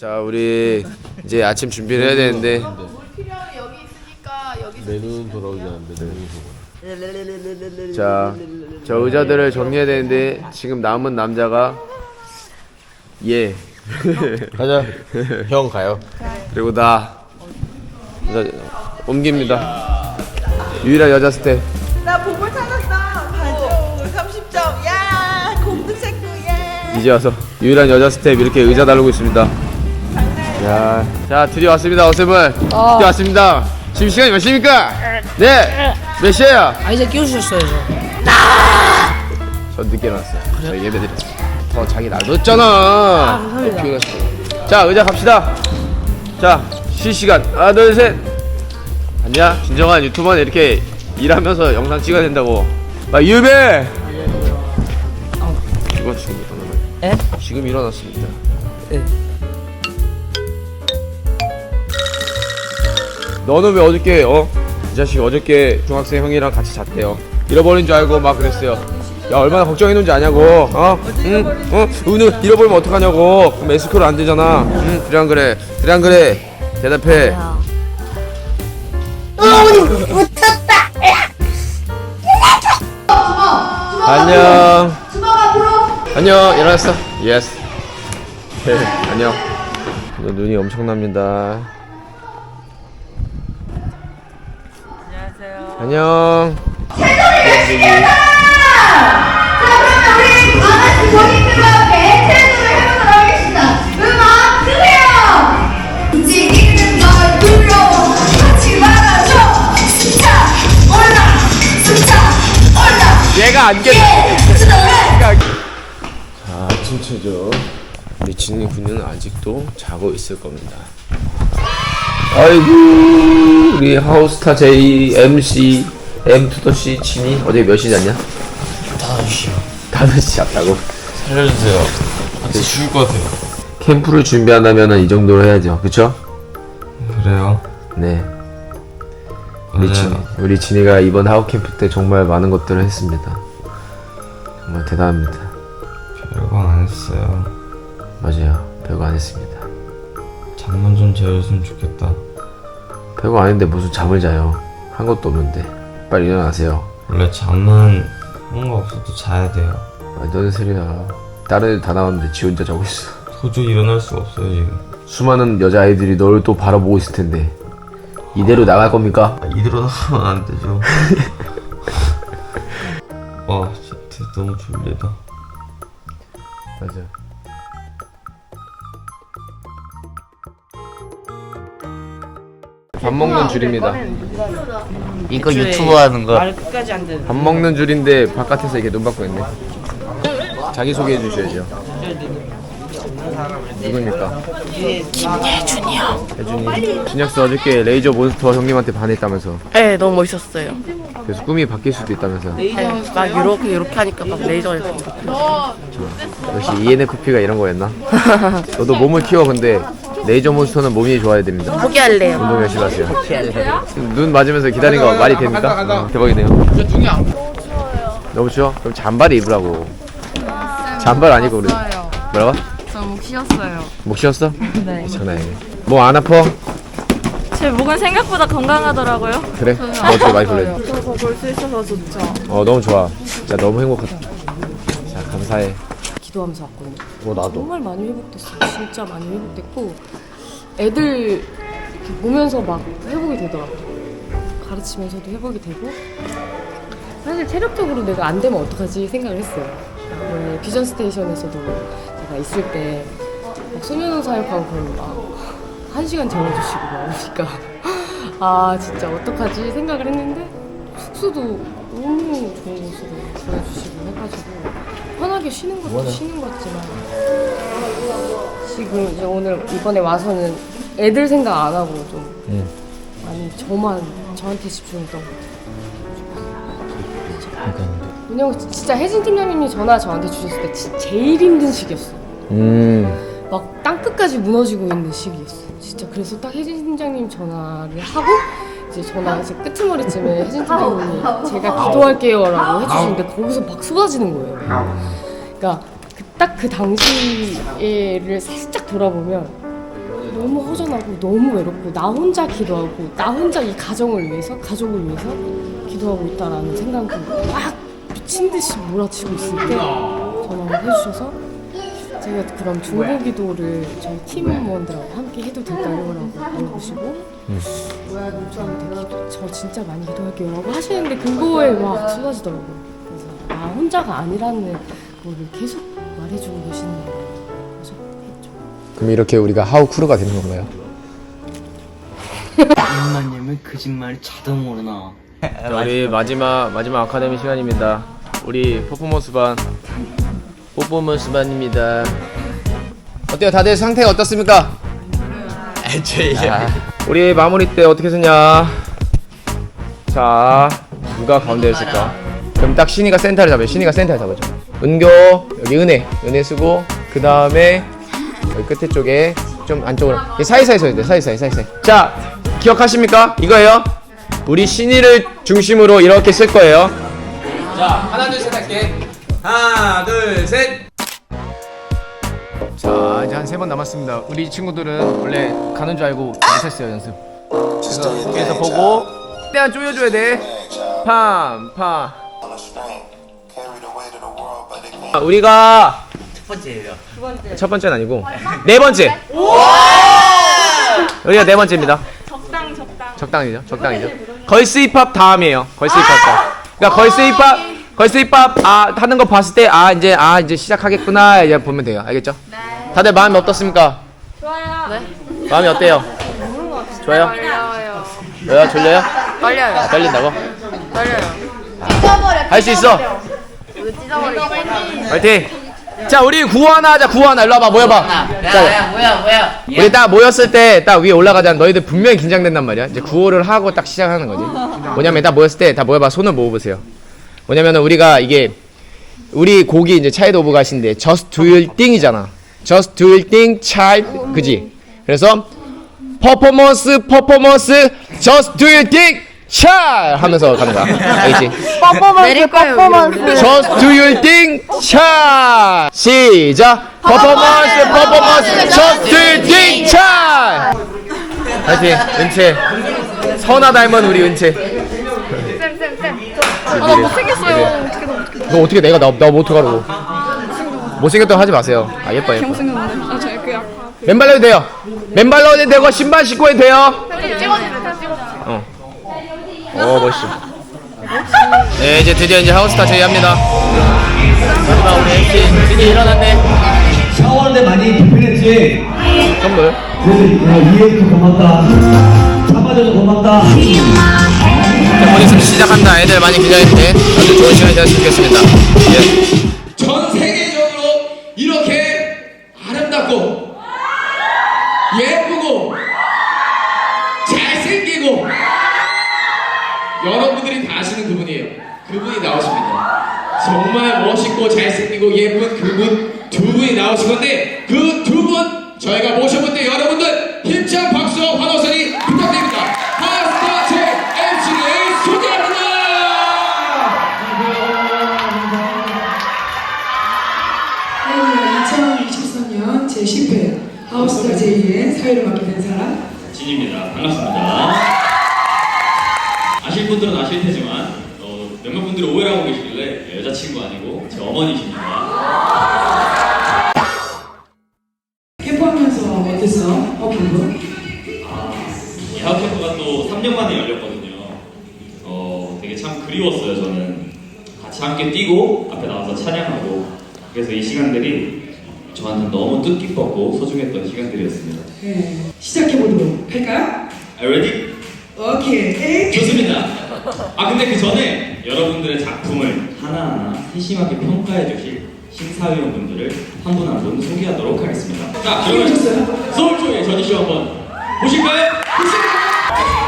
자 우리 이제 아침 준비를 해야 되는데. 필요하면 여기 있으니까 여기 내 눈은 돌아오지 않는데 내 눈은 자저 의자들을 정리해야 되는데 지금 남은 남자가 얘. 가자. 형 가요. 그리고 나. 자, 옮깁니다. 유일한 여자 스텝. 나 보물 찾았어. 가져. 30점. 야, 공부체크 예. 이제 와서 유일한 여자 스텝 이렇게 의자 다루고 있습니다 야, 자 드디어 왔습니다 어셈을 드디어 왔습니다 지금 시간이 몇 시입니까? 네! 몇 시에요? 아 이제 끼우셨어요 전 늦게 일어났어요. 저 예배 드렸어요. 더 자기 날 늦었잖아. 피곤했어. 자, 의자 갑시다. 자, 실시간. 하나, 둘, 셋. 아니야? 진정한 유튜버는 이렇게 일하면서 영상 찍어야 된다고. 막 유배! 이거 지금 일어나요. 에? 지금 일어났습니다. 네. 너는 왜 어저께 어? 이 자식 어저께 중학생 형이랑 같이 잤대요. 잃어버린 줄 알고 막 그랬어요. 야 얼마나 걱정했는지 아냐고. 어? 응? 어? 오늘 잃어버리면 어떡하냐고. 그럼 에스코로 안 되잖아. 응? 그래 안 그래? 그래 안 그래? 대답해. 안녕. 안녕. 일어났어. 예스. 네, 안녕. 너 눈이 엄청납니다. 안녕. 얘가 안 겠. 수동을 자, 아침 체조. 우리 진이 군유는 아직도 자고 있을 겁니다. 아이고, 우리 하우스타 J, MC, M 투더 C, 진이 어제 몇시 잤냐? 5시요 다섯 시 잤다고. 살려주세요 같이 죽을 것 같아요 캠프를 준비한다면 이 정도로 해야죠. 그쵸? 그래요? 네. 우리, 진, 맞아요 우리 진이가 이번 하우 캠프 때 정말 많은 것들을 했습니다. 정말 대단합니다. 별거 안 했어요 맞아요. 별거 안 했습니다. 잠만 좀 재웠으면 좋겠다 별거 아닌데 무슨 잠을 자요. 한 것도 없는데. 빨리 일어나세요. 원래 잠은 뭔가 없어도 자야 돼요 완전 아, 소리야. 다른 애들 다 나왔는데 지 혼자 자고 있어. 도저히 일어날 수가 없어요 지금 수많은 여자아이들이 널 또 바라보고 있을 텐데. 이대로 나갈 겁니까? 아, 이대로 나가면 안 되죠 와 진짜 너무 졸리다 맞아. 밥 먹는 줄입니다. 이거 유튜브 하는 거 말 끝까지 안 되는 밥 먹는 줄인데 바깥에서 이렇게 눈 받고 있네. 자기 소개해 주셔야죠. 누굽니까? 김예준이요. 예준이. 준혁씨 어저께 레이저 몬스터 형님한테 반했다면서. 네, 너무 멋있었어요. 그래서 꿈이 바뀔 수도 있다면서. 네, 막 이렇게 이렇게 하니까 막 레이저가 이렇게. 역시 ENFP가 이런 거였나? 너도 몸을 키워 근데 레이저 몬스터는 몸이 좋아야 됩니다. 포기할래요. 운동 열심히 하세요. 눈 맞으면서 기다리는 거 말이 됩니까? 어, 대박이네요. 너무 추워? 그럼 잠바를 입으라고. 잠바 아니고 우리. 뭐라고? 저목 쉬었어요. 목 쉬었어? 네. 장난 아니네. 목 안 아파? 제 목은 생각보다 건강하더라고요. 그래? 너 어떻게 많이 불러? 저거 볼 수 있어서 좋죠. 어 너무 좋아. 진짜 너무 행복하다. 자 감사해. 기도하면서 왔거든요. 어 나도. 정말 많이 회복됐어요. 진짜 많이 회복됐고 애들 이렇게 보면서 막 회복이 되더라고요. 가르치면서도 회복이 되고 사실 체력적으로 내가 안 되면 어떡하지 생각을 했어요. 원래 비전 스테이션에서도 제가 있을 때막 수면 사역하고 그러면 막한 시간 재워주시고 막 그러니까 아 진짜 어떡하지 생각을 했는데 숙소도 너무 좋은 곳으로 보여주시고 해가지고 편하게 쉬는 것도 쉬는 것 같지만 지금 이제 오늘 이번에 와서는 애들 생각 안 하고 좀 응. 많이 저만 저한테 집중했던 것 같아요. 왜냐면 진짜 혜진 팀장님이 전화 저한테 주셨을 때 지- 제일 힘든 시기였어. 음. 막 땅끝까지 무너지고 있는 시기였어. 진짜 그래서 딱 혜진 팀장님 전화를 하고 이제 전화 이제 끄트머리쯤에 혜진 팀장님이 제가 기도할게요라고 해주시는데 거기서 막 쏟아지는 거예요. 그러니까 딱 그 당시를 살짝 돌아보면 너무 허전하고 너무 외롭고 나 혼자 기도하고 나 혼자 이 가정을 위해서 가족을 위해서 기도하고 있다라는 생각이 막 미친 듯이 몰아치고 있을 때 전화를 해주셔서 제가 그럼 중보 기도를 저희 팀원들하고 함께 해도 될까요? 라고 물어보시고 좀 기도, 저 진짜 많이 기도할게요 라고 하시는데 그거에 막 쏟아지더라고요 그래서 나 혼자가 아니라는 거를 계속 말해주고 계시는 거예요 그래서 했죠 그럼 이렇게 우리가 하우 크루가 되는 건가요? 일만님은 거짓말이 자동으로 나와. 자, 우리 마지막 마지막 아카데미 시간입니다. 우리 퍼포먼스 반 퍼포먼스 반입니다. 어때요? 다들 상태가 어떻습니까? 자, 우리 마무리 때 어떻게 쓰냐? 자, 누가 가운데를 쓸까? 그럼 딱 신이가 센터를 잡아요. 신이가 센터를 잡아줘. 은교 여기 은혜 은혜 쓰고 그 다음에 여기 끝에 쪽에 좀 안쪽으로 사이사이 써야 돼. 사이사이 사이사이. 자, 기억하십니까? 이거예요. 우리 신이를 중심으로 이렇게 쓸 거예요. 자, 하나 둘 셋 할게. 하나 둘 셋. 자, 이제 한 세 번 남았습니다. 우리 친구들은 원래 가는 줄 알고 못했어요 연습. 그래서 위에서 보고 최대한 쪼여줘야 돼. 팜 팜. 아, 우리가 첫 번째예요. 첫 번째는 아니고 네 번째. 우리가 네 번째입니다. 적당 적당. 적당이죠. 적당이죠. 걸스 힙합 다음이에요. 걸스 힙합 다음. 그러니까 걸스 힙합 걸스 힙합 아 하는 거 봤을 때 아 이제 아 이제 시작하겠구나 이제 보면 돼요. 알겠죠? 다들 마음이 어떻습니까? 좋아요. 네. 마음이 어때요? 좋아요? 어려워요. 왜요? 졸려요? 떨려요. 떨린다고? 떨려요. 할 수 있어. 찢어버리고. 화이팅. 자 우리 구호 하나 하자. 구호 하나 일로 와봐 모여봐. 야, 자 야, 뭐야, 뭐야. 우리 딱 모였을 때 딱 위에 올라가자. 너희들 분명히 긴장된단 말이야. 이제 구호를 하고 딱 시작하는 거지. 뭐냐면 딱 모였을 때 다 모여봐. 손을 모아보세요. 뭐냐면은 우리가 이게 우리 곡이 이제 차이드 오브 가신데 Just Do Your Thing이잖아. Just Do Your Thing, Child, 그지? 그래서 퍼포먼스, 퍼포먼스, Just Do Your Thing, Child 하면서 가는 거야. 알겠지? 내릴 거예요. 퍼포먼스. Just Do Your Thing, Child. 시작. 퍼포먼스, 퍼포먼스, Just Do Your Thing, Child. 파이팅, 은채. 선아 닮은 우리 은채. 아, 나 못생겼어요. 어떻게 너 어떻게 내가 나, 나 어떡하라고 못생겼다고 하지 마세요 아 예뻐 예뻐 못생겼는데. 아, 저 그냥. 맨발로 해도 돼요 맨발로 해도 되고 신발 신고 해도 돼요. 어. 오 멋있어 네 이제 드디어 이제 하우스타 제의합니다 마지막 우리 MC 드디어 일어났네 샤워하는데 많이 불편했지? 선물 그래서 야, 이해해서 고맙다. 잡아줘서 고맙다. 자, 곧 있으면 시작한다 애들 많이 기다렸는데 아주 좋은 시간이 되었으면 좋겠습니다 예. 전 세계적으로 이렇게 아름답고 예쁘고 잘생기고 여러분들이 다 아시는 그분이에요. 그분이 나오십니다. 정말 멋있고 잘생기고 예쁜 그분 두 분이 나오실 건데 그 함께 뛰고 앞에 나와서 찬양하고 그래서 이 시간들이 저한테 너무 뜻깊었고 소중했던 시간들이었습니다. 네 시작해보도록 할까요? Are you ready? 오케이 좋습니다. 아 근데 그 전에 여러분들의 작품을 하나하나 세심하게 평가해 주실 심사위원분들을 한 분 한 분 소개하도록 하겠습니다. 자 그러면 재밌었어요? 서울초의 전시쇼 한번 보실까요? 너무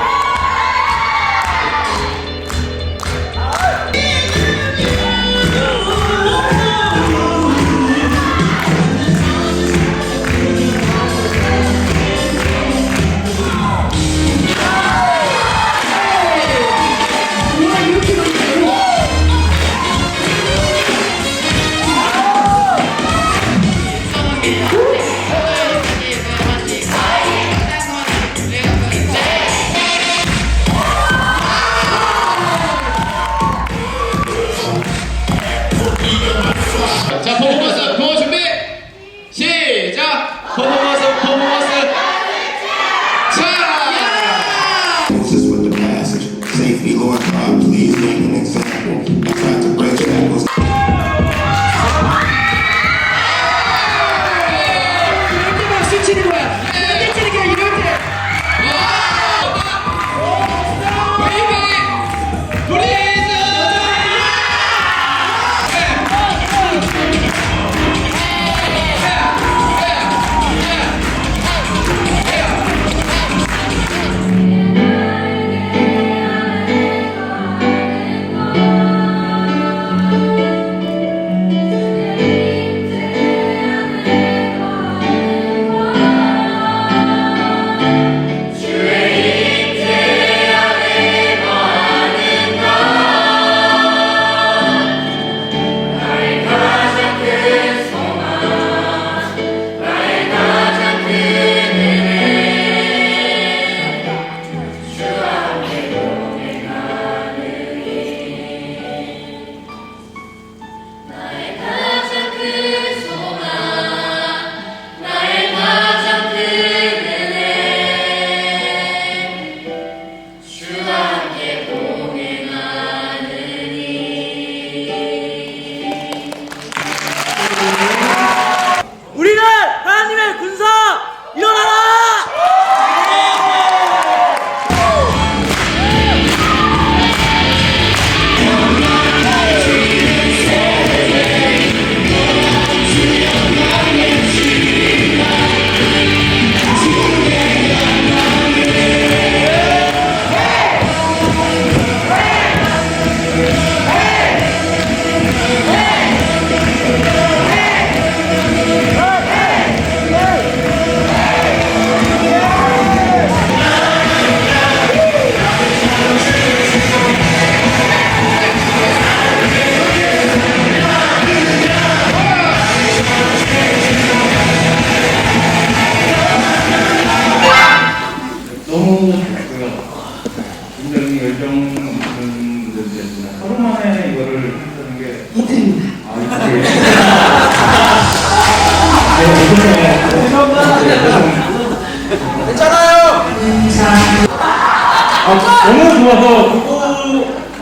아, 너무 좋아서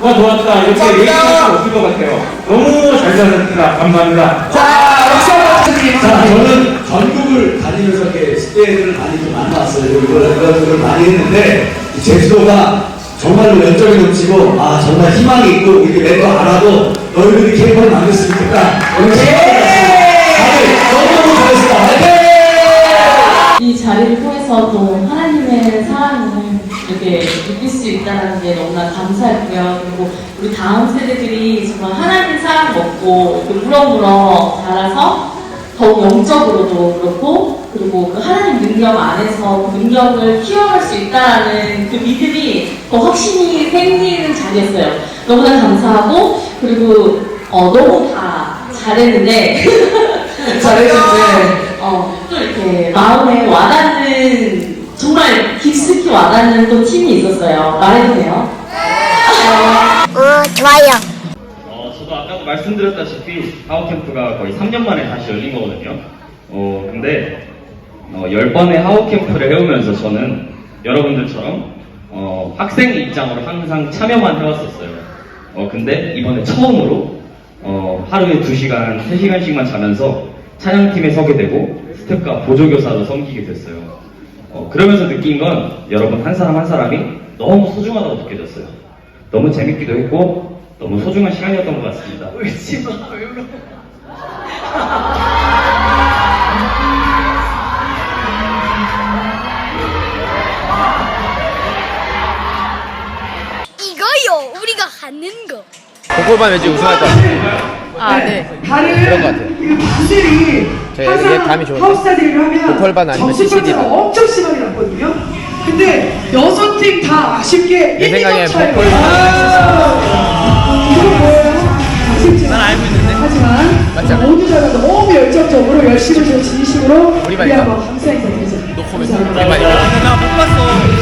그거가 좋았다 이렇게 얘기할 수 없을 것 같아요. 너무 잘 잘했습니다. 감사합니다. 자, 저는 전국을 다니면서 이렇게 스테이를 많이 좀 만나왔어요. 이걸 많이 했는데, 이 제주도가 정말로 열정이 넘치고, 아, 정말 희망이 있고, 우리 멤버 알아도 너희들이 케이팝을 만들었으면 좋겠다. 오늘 다들 너무너무 잘했습니다. 화이팅! 이 자리를 통해서 또 하나님의 사랑을 이렇게 느낄 수 있다는 게 너무나 감사했고요. 그리고 우리 다음 세대들이 정말 하나님 사랑 먹고 무럭무럭 자라서 더욱 영적으로도 그렇고 그리고 그 하나님 능력 안에서 그 능력을 키워갈 수 있다는 그 믿음이 더 확신이 생기는 자리였어요. 너무나 감사하고 그리고 어, 너무 다 잘했는데 잘했는데 어, 또 이렇게 마음에 와닿는 정말 깊숙이 와닿는 또 팀이 있었어요. 말해도 돼요? 어, 좋아요. 어, 저도 아까도 말씀드렸다시피 하우캠프가 거의 3년 만에 다시 열린 거거든요. 어, 근데 어, 10번의 하우캠프를 해오면서 저는 여러분들처럼 어, 학생 입장으로 항상 참여만 해왔었어요. 어, 근데 이번에 처음으로 어, 하루에 2시간, 3시간씩만 자면서 찬양팀에 서게 되고 스텝과 보조교사로 섬기게 됐어요. 어, 그러면서 느낀 건 여러분 한 사람 한 사람이 너무 소중하다고 느껴졌어요. 너무 재밌기도 했고 너무 소중한 시간이었던 것 같습니다. 울지 마, 왜 울어? 이거요, 우리가 하는 거. 보컬반 왠지 우승할 것 같아요. 아, 네. 다른 그런 것 같아요. 그 분들이 제 항상 얘 감이 좋은데. 하우스타들을 하면 보컬반 아니면 점수 CCD 반. 차이가 엄청 심하게 났거든요. 근데 여섯 팀 다 아쉽게 내 1, 생각에 2점 차이로 보컬반 아, 이건 뭐예요? 아쉽지만 난 알고 있는데 하지만 맞지 않아요? 모두가 너무 열정적으로 열심히 저 진심으로 우리 반인가? 한번 감사 인사드리죠. 감사합니다. 우리만이요.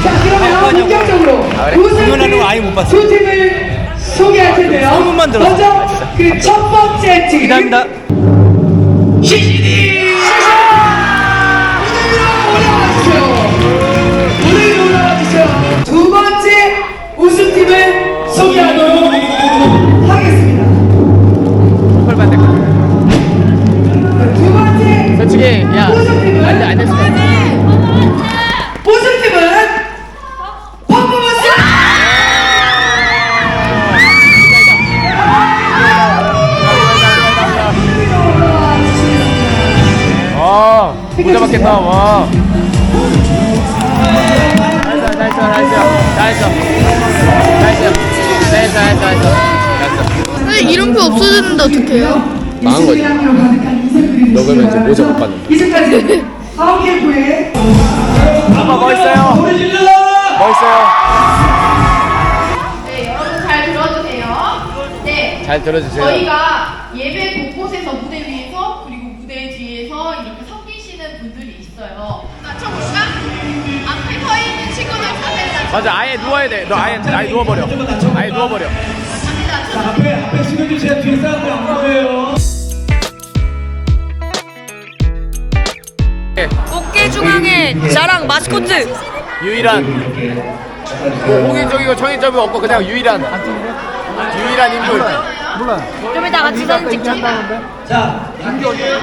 자 그러면 본격적으로 아, 그래? 우승팀 아예 못 봤어. 두 팀을 소개할 텐데요. 소문만 들었어. 먼저 그 첫 번째 팀. 기다립니다. 시시디. 못 잡았겠다, 와. 나이스, 나이스, 나이스, 나이스. 나이스. 나이스, 나이스, 나이스. 근데 이름표 없어졌는데 어떡해요? 망한 거지. 너 그러면 이제. 모자 못 받는다. 이제까지 하우캠프의 아빠 멋있어요. 멋있어요. 네, 여러분 잘 들어주세요. 네. 잘 들어주세요. 저희가 맞아, 아예 누워야 돼. 너 아예, 아예 누워버려. 아예 누워버려. 낮춰. 앞에, 앞에 숙여주세요. 뒤에 사람들 안 보여요. 어깨 중앙에 나랑 마스코트. 유일한. 뭐 홍익적이고 청익적이고 없고 그냥 유일한. 유일한 인물. 좀 이따 같이 사진 찍자.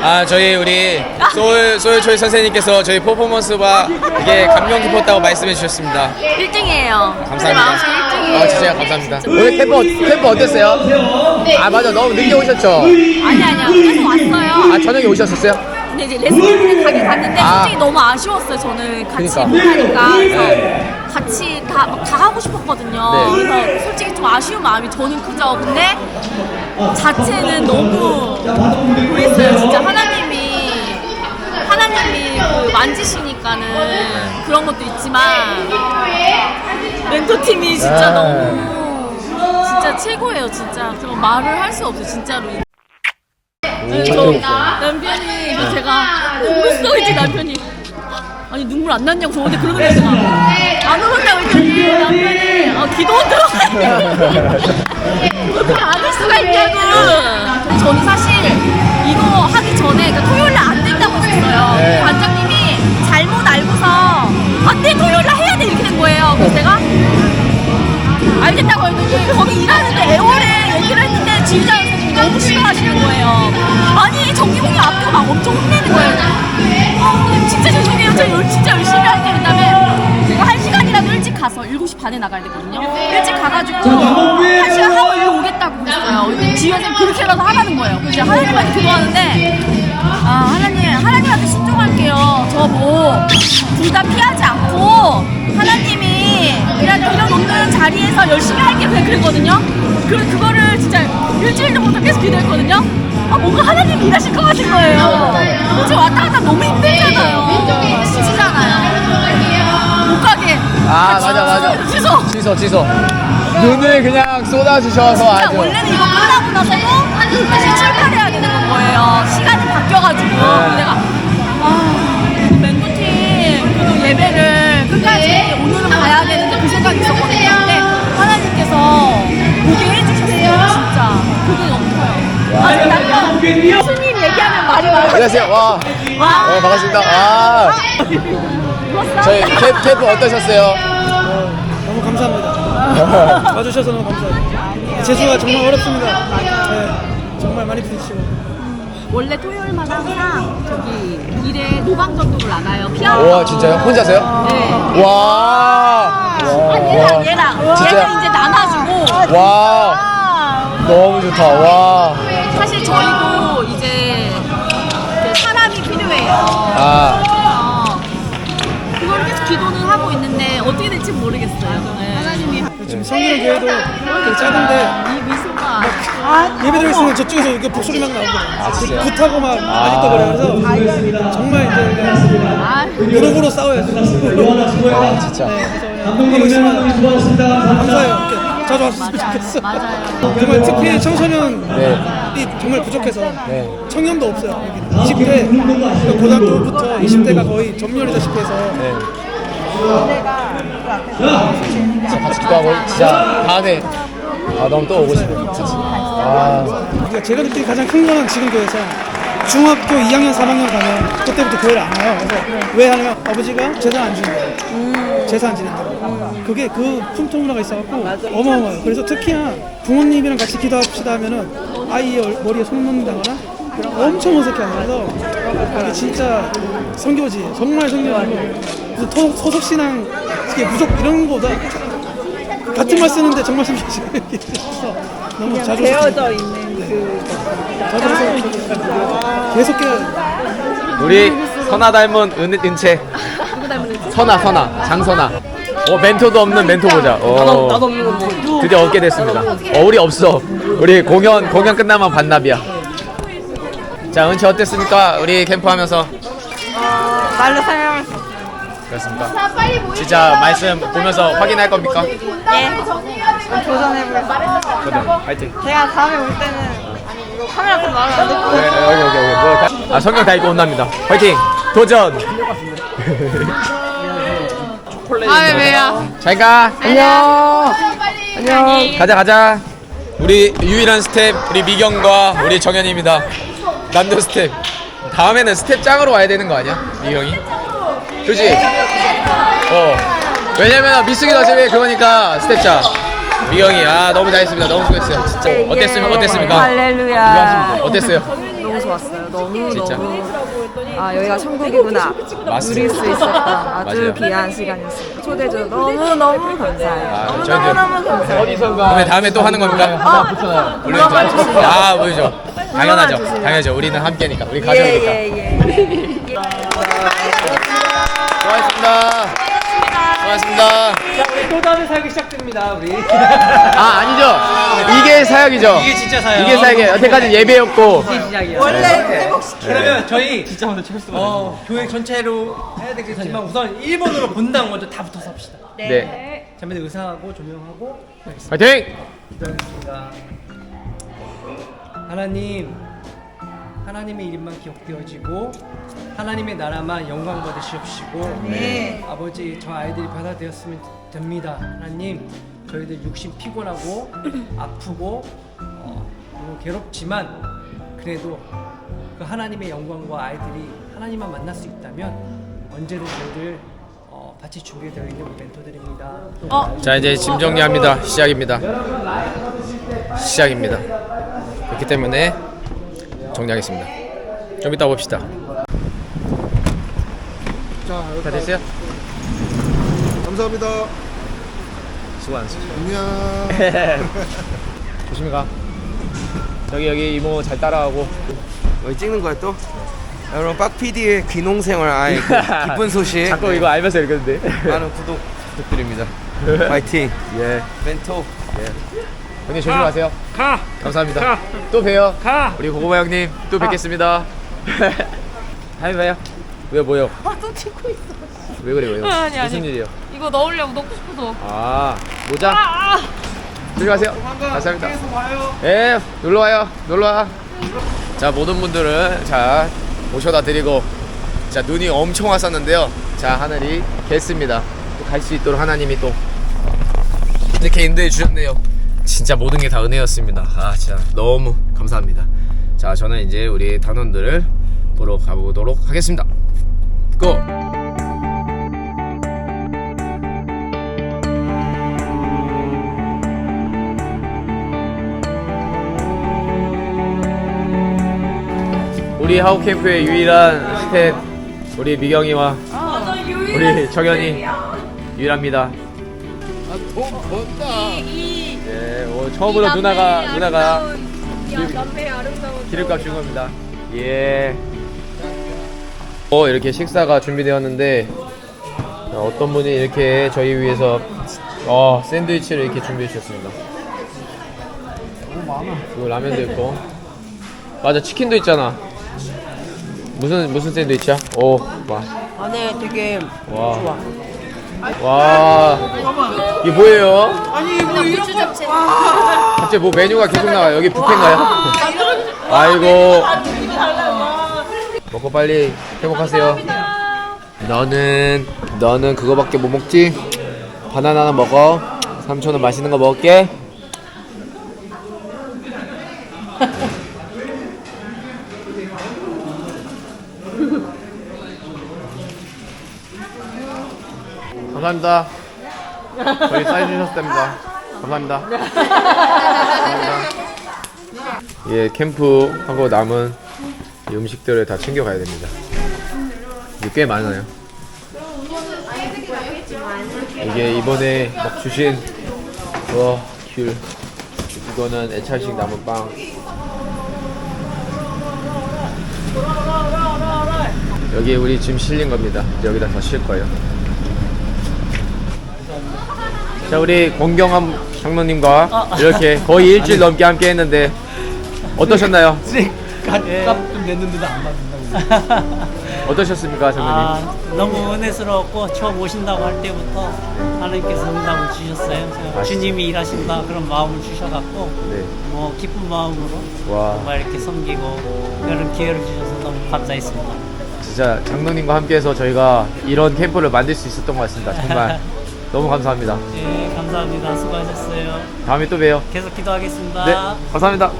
아 저희 우리 소울 소울 초이 선생님께서 저희 퍼포먼스와 이게 감명 깊었다고 말씀해 주셨습니다. 1등이에요. 감사합니다. 마음속 1등이에요. 아 진짜 감사합니다. 오늘 캠프 캠프 어땠어요? 아 맞아 너무 늦게 오셨죠? 아니 아니요. 계속 왔어요. 아 저녁에 오셨었어요? 근데 이제 레슨을 가긴 갔는데 아. 솔직히 너무 아쉬웠어요. 저는 같이 그러니까. 못하니까 그래서 같이 다, 다 가고 싶었거든요. 네. 그래서 솔직히 좀 아쉬운 마음이 저는 크죠. 근데 자체는 너무 그랬어요. 진짜 하나님이 하나님이 그 만지시니까는 그런 것도 있지만 멘토 팀이 진짜 네. 너무 진짜 최고예요. 진짜 정말 말을 할 수 없어요. 진짜로. 네, 저 남편이 저 제가 울었어 이제 남편이 아니 눈물 안 났냐고 저한테 그러는 제가 안 오는다고 했더니 남편이 어, 기도 들어가요. 어떻게 안 올 수가 있냐고. 저는 사실 이거 하기 전에 그러니까 토요일 날 안 된다고 했어요. 네. 관장님이 잘못 알고서 안돼 토요일 날 해야 돼 이렇게 된 거예요. 그래서 내가 알겠다고 했더니 거기 일하는데 애월에 얘기를 했는데 지휘자 선생님이 너무 싫어하시는 거예요. 아니 정기공유 앞두고 막 엄청 혼내는 거예요. 아 선생님 진짜 죄송해요. 저 열- 진짜 열심히 할게요. 그다음에 시간이라도 일찍 가서 7시 반에 나가야 되거든요. 일찍 가가지고 한 시간 하고 일로 오겠다고 그랬어요. 선생님 그렇게라도 하라는 거예요. 그래서 제가 하나님한테 기도하는데 아 하나님 하나님한테 순종할게요. 저 뭐 둘 다 피하지 않고 하나님이 그냥 빌어놓는 자리에서 열심히 할게 그냥 그랬거든요. 그 그거를 진짜 일주일 정도 계속 기도했거든요. 아 뭔가 하나님이 일하실 것 같은 거예요. 그치 왔다 갔다 너무 힘들잖아요. 지치잖아요. 못 가게. 아 맞아 맞아. 취소. 취소 취소. 눈을 그냥 쏟아주셔서 진짜 아주. 원래는 이거 끝나고 나서도 다시 출발해야 되는 거예요. 시간이 바뀌어가지고 네. 내가 아 멘토팀 그래도 예배를 끝까지 오늘은 가야 되는데 그 생각이 있었거든요. 근데 하나님께서 오게 해주셨어요. 진짜 그게 너무 커요. 아직 남편 스님 얘기하면 말이 많아. 안녕하세요. 와. 어, 반갑습니다. 와. 저희 캠, 캠프 어떠셨어요? 너무 감사합니다. 와주셔서 너무 감사해요. 재수가 정말 어렵습니다. 네, 정말 많이 부딪히고. 원래 토요일마다 항상 저기 일에 노방 전도를 나가요. 피아노. 와, 진짜요? 혼자서요? 네. 와. 아, 얘랑 얘랑 진짜? 얘는 이제 나눠주고 와. 너무 좋다. 와. 사실 저희도 이제 그 사람이 필요해요. 아. 기도는 하고 있는데 어떻게 될지 모르겠어요. 네. 하나님이 지금 성경 교회도 되게 작은데 이 미소가 예배드리고 있으면 저쪽에서 이렇게 목소리 막 나오거든요. 아, 진짜요? 굿하고 막 아직도 그래요. 그래서 정말 이제 무릎으로 싸워야죠. 아, 진짜. 수고하셨습니다. 감사해요. 이렇게 자주 왔으면 좋겠어. 맞아요. 정말 특히 청소년이 네. 정말 부족해서 네. 청년도 없어요. 여기 20대 그러니까 고등학교부터 20대가 거의 전멸이다시피 해서 네. 진짜 같이 기도하고 진짜 다음에 아 너무 또 오고 싶어요. 같이. 아. 그러니까 제가 느낀 가장 큰 거는 지금 교회에서 중학교 2학년, 3학년 가면 그때부터 교회를 안 와요. 그래서 왜 하냐면 아버지가 제사 안 주는 거예요. 제사 안 지낸다고. 그게 그 품통 문화가 있어갖고 어마어마해요. 그래서 특히나 부모님이랑 같이 기도합시다 하면은 아이의 얼- 머리에 손 놓는다거나 그냥 엄청 어색해요. 그래서 이게 진짜 성교지 정말 성교지고 무슨 토- 소속신앙 이게 부족 이런 거보다 같은 말 쓰는데 정말 성교지 너무 자주 되어져 있는 그 저도 그래서 계속 깨 우리 선아 닮은 은, 은채. 선아 선아 장선아. 어 멘토도 없는 멘토 보자. 어. 나도 없는 건데. 드디어 얻게 됐습니다. 어, 우리 없어. 우리 공연 공연 끝나면 반납이야. 자 은채 어땠습니까? 우리 캠프 하면서 말로 설명할 수 그렇습니까? 진짜 말씀 보면서 확인할 겁니까? 예. 도전해보겠습니다. 저도 파이팅. 제가 다음에 올 때는 이거 카메라 앞에서 말을 안 듣고 네, 여기 여기 여기 뭐, 다- 아 성경 다 읽고 온답니다. 파이팅. 도전. 아유, 왜요? 잘 가. 안녕. 안녕. 가자 가자. 우리 유일한 스텝 우리 미경과 우리 정현입니다. 남도 스텝. 다음에는 스텝 짱으로 와야 되는 거 아니야? 미경이? 그지? 어. 왜냐면 미숙이도 어차피 그거니까 스텝 짱. 미경이 아 너무 잘했습니다. 너무 수고했어요. 진짜 어땠습니까? 어땠습니까? 할렐루야. 어땠어요? 너무 좋았어요. 너무 진짜. 너무 아 여기가 천국이구나. 누릴 수 있었다. 아주 맞아요. 귀한 시간이었습니다. 초대해 주셔서 너무 너무 감사해요. 아, 너무 저희도- 너무 너무 감사해요. 그러면 다음에 또 하는 겁니까? 물론 불러봐 주시죠. 아 보이죠. 당연하죠. 주시면. 당연하죠. 우리는 함께니까. 우리 가족이니까. 예 예 예. 예, 수고하셨습니다. 수고하셨습니다. 또 다른 사역이 시작됩니다. 우리 아 아니죠. 이게 사역이죠. 이게 진짜 사역. 이게 사역이에요. 여태까지 예배였고. 시작이야. 원래 그러면 저희 진짜 오늘 최고 어, 교회 전체로 해야 되겠지만 우선 1번으로 본당 먼저 다 붙어서 합시다. 네. 자매들 의상하고 조명하고 파이팅. 기도하겠습니다. 하나님, 하나님의 이름만 기억되어지고 하나님의 나라만 영광 받으시옵시고 네. 아버지 저 아이들이 변화되었으면 됩니다. 하나님 저희들 육신 피곤하고 아프고 어, 너무 괴롭지만 그래도 그 하나님의 영광과 아이들이 하나님만 만날 수 있다면 언제든 저희들 어, 같이 준비되어 있는 우리 멘토들입니다. 어? 자 이제 짐 정리합니다. 시작입니다. 시작입니다. 그렇기 때문에 정리하겠습니다. 좀 이따 봅시다. 다 됐어요? 감사합니다. 수고 많으셨어요. 안녕. 조심히 가. 저기 여기 이모 잘 따라하고. 여기 찍는 거야 또? 여러분 빡 PD의 귀농생활 아이 그 기쁜 소식 자꾸 이거 알면서 읽었는데. 많은 구독 부탁드립니다. 파이팅. 예. 멘토. 예. 형님 조심히 가세요. 가. 감사합니다. 가. 또 봬요. 가. 우리 고구마 형님 또 가. 뵙겠습니다. 다음에 봐요. 왜 뭐요? 아또 찍고 있어. 왜 그래 왜요? 아니, 아니. 무슨 일이요? 이거 넣으려고 넣고 싶어서. 아 모자. 아, 아. 들어가세요. 감사합니다. 예, 놀러 와요. 놀러 와. 자, 모든 분들은 자 모셔다 드리고 자 눈이 엄청 왔었는데요. 자 하늘이 겠습니다. 또갈수 있도록 하나님이 또 이렇게 인도해 주셨네요. 진짜 모든 게 다 은혜였습니다. 아 진짜 너무 감사합니다. 자 저는 이제 우리 단원들을 보러 가보도록 하겠습니다. 고! 우리 하우캠프의 유일한 스텝 우리 미경이와 우리 정현이 유일합니다. 돈 번다. 처음으로 누나가 누나가 남매의 아름다운 기름값 준 겁니다. 예. 어 이렇게 식사가 준비되었는데 어, 어떤 분이 이렇게 저희 위해서 어 샌드위치를 이렇게 준비해 주셨습니다. 너무 많아. 그리고 라면도 있고 맞아 치킨도 있잖아. 무슨 무슨 샌드위치야? 오 와. 안에 되게 와. 좋아. 와. 이게 뭐예요? 아니 뭐 이런 고추 잡채. 갑자기 뭐 메뉴가 계속 나와요. 여기 뷔페인가요? 아이고. 먹고 빨리 회복하세요. 너는 너는 그거밖에 못 먹지? 바나나는 먹어. 삼촌은 맛있는 거 먹을게. 감사합니다. 저희 사인 주셨답니다. 감사합니다. 감사합니다. 예, 캠프 하고 남은 이 음식들을 다 챙겨가야 됩니다. 이게 꽤 많아요. 이게 이번에 막 주신 와 귤. 이거는 애찰식 남은 빵. 여기 우리 지금 실린 겁니다. 여기다 더 실 거예요. 자 우리 권경함 장로님과 이렇게 거의 일주일 넘게 함께 했는데 어떠셨나요? 값 좀 냈는데도 안 받는다고. 어떠셨습니까 장로님? 아, 너무 은혜스러웠고 처음 오신다고 할 때부터 하나님께서 응답을 주셨어요. 그래서 아, 주님이 일하신다 그런 마음을 주셔갖고 네. 뭐 기쁜 마음으로 와 정말 이렇게 섬기고 이런 기회를 주셔서 너무 감사했습니다. 진짜 장로님과 함께해서 저희가 이런 캠프를 만들 수 있었던 것 같습니다. 정말 너무 감사합니다. 네, 감사합니다. 수고하셨어요. 다음에 또 봬요. 계속 기도하겠습니다. 네, 감사합니다.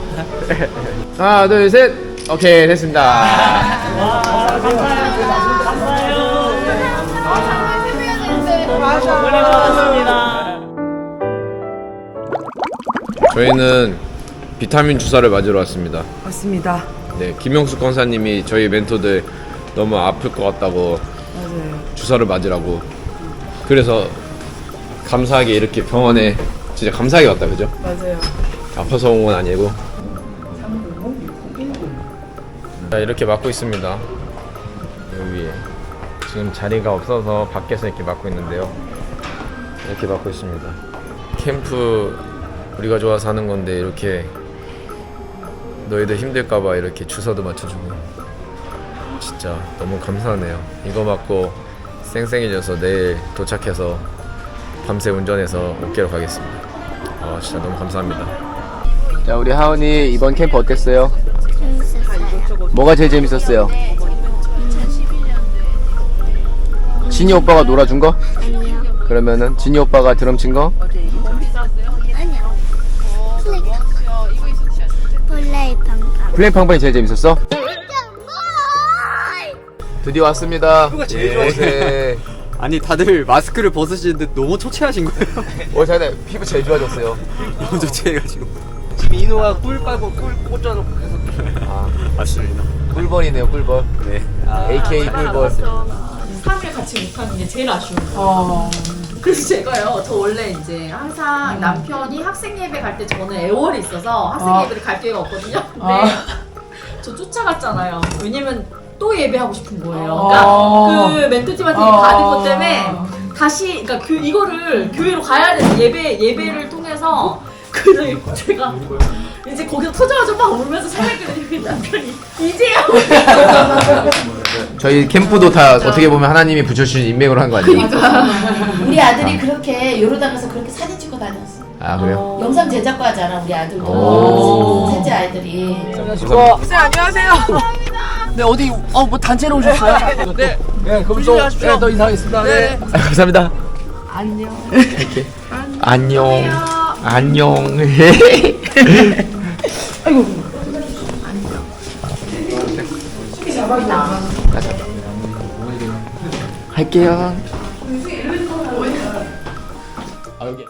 하나, 둘, 셋. 오케이, 됐습니다. 와, 감사해요. 감사해요. 은혜 받았습니다. 저희는 비타민 주사를 맞으러 왔습니다. 맞습니다. 네, 김영숙 권사님이 저희 멘토들 너무 아플 것 같다고 맞아요. 주사를 맞으라고. 그래서 감사하게 이렇게 병원에 진짜 감사하게 왔다, 그죠? 맞아요. 아파서 온 건 아니고. 자, 이렇게 맞고 있습니다. 여기 위에. 지금 자리가 없어서 밖에서 이렇게 맞고 있는데요. 이렇게 맞고 있습니다. 캠프 우리가 좋아서 하는 건데 이렇게 너희들 힘들까봐 이렇게 주사도 맞춰주고 진짜 너무 감사하네요. 이거 맞고 쌩쌩해져서 내일 도착해서 밤새 운전해서 옥계로 가겠습니다. 아 진짜 너무 감사합니다. 자 우리 하은이 이번 캠프 어땠어요? 뭐가 제일 재밌었어요? 진이 오빠가 놀아준 거? 그러면은 진이 오빠가 드럼 친 거? 플레이 팡팡. 플레이 팡팡이 제일 재밌었어? 드디어 왔습니다. 제일 예. 좋아하세요. 아니 다들 마스크를 벗으시는데 너무 초췌하신 거예요. 오, 자네 피부 제일 좋아졌어요. 너무 초췌해가지고. 지금 인호가 꿀 빨고 꿀 꽂아놓고 계속. 아, 맞습니다. 꿀벌이네요, 꿀벌. 네. AKA 꿀벌. 3일 같이 못하는 게 제일 아쉬운 거예요. 그래서 제가요, 저 원래 이제 항상 남편이 학생 예배 갈 때 저는 애월이 있어서 학생 아. 예배를 갈 기회가 없거든요. 근데 아. 저 쫓아갔잖아요. 왜냐면 또 예배하고 싶은 거예요. 아. 그러니까 그 멘토팀한테 아. 받은 것 때문에 다시, 그러니까 그 이거를 교회로 가야 돼서 예배 예배를 통해서 그래서 제가 이제 거기서 터져가지고 막 울면서 생각했더니 남편이 이제야 저희 캠프도 다 어떻게 보면 하나님이 붙여주신 인맥으로 한 거 아니에요? 우리 아들이 그렇게 요르단에서 그렇게 사진 찍고 다녔어. 아, 그래요? 영상 제작과잖아 우리 아들도. 오. 셋째 아이들이. 쌤 안녕하세요. 네 어디 어 뭐 단체로 오셨어요? 네. 네 그럼 또 네, 또 인사하겠습니다. 네. 아, 감사합니다. 안녕. 이렇게. 안녕. 안녕. 아이고. 할게요. 아, 여기.